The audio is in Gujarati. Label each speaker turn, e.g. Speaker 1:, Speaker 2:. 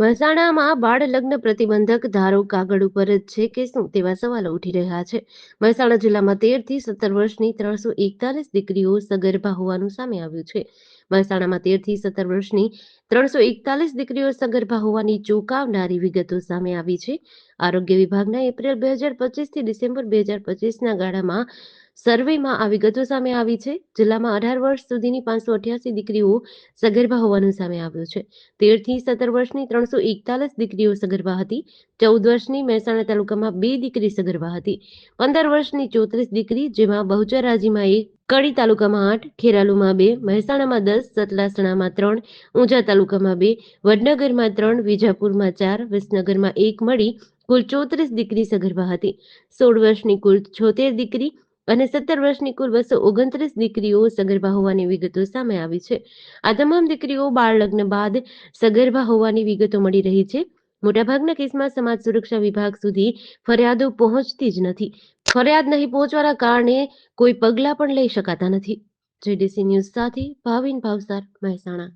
Speaker 1: મહેસાણામાં બાળ લગ્ન પ્રતિબંધક ધારો કાગળ ઉપર જ છે કે શું તેવા સવાલો ઉઠી રહ્યા છે. મહેસાણા જિલ્લામાં તેરથી સત્તર વર્ષની ત્રણસો એકતાલીસ દીકરીઓ સગર્ભા હોવાનું સામે આવ્યું છે. મહેસાણામાં તેરથી સત્તર વર્ષની ત્રણસો એકતાલીસ દીકરીઓ સગર્ભા હોવાની ચોંકાવનારી વિગતો સામે આવી છે. આરોગ્ય વિભાગના એપ્રિલ બે હજાર પચીસથી ડિસેમ્બર બે હજાર પચીસના ગાળામાં સર્વેમાં આ વિગતો સામે આવી છે. જિલ્લામાં અઢાર વર્ષ સુધીની પાંચસો અઠ્યાસી દીકરીઓ સગર્ભા હોવાનું સામે આવ્યું છે. તેરથી સત્તર વર્ષની ત્રણસો એકતાલીસ દીકરીઓ સગર્ભા હતી. ચૌદ વર્ષની મહેસાણા તાલુકામાં બે દીકરી સગર્ભા હતી. પંદર વર્ષની ચોત્રીસ દીકરી, જેમાં બહુચરાજીમાં એક કડી તાલુકામાં આઠ, ખેરાલુમાં બે, મહેસાણામાં દસ, સતલાસણામાં ત્રણ, ઊંઝા તાલુકામાં બે, વડનગરમાં ત્રણ, વિજાપુરમાં ચાર, વિસનગરમાં એક મળી કુલ ચોત્રીસ દીકરી સગર્ભા હતી. સોળ વર્ષની કુલ છોતેર દીકરી અને સત્તર વર્ષની કુલ બસો ઓગણત્રીસ દીકરીઓ સગર્ભા હોવાની વિગતો સામે આવી છે. આ તમામ દીકરીઓ બાળ લગ્ન બાદ સગર્ભા હોવાની વિગતો મળી રહી છે. મોટાભાગના કેસમાં સમાજ સુરક્ષા વિભાગ સુધી ફરિયાદો પહોંચતી જ નથી. ફરિયાદ નહીં પહોંચવાના કારણે કોઈ પગલાં પણ લઈ શકાતા નથી. જેડીસી ન્યૂઝ સાથે ભાવિન ભાવસાર મહેસાણા.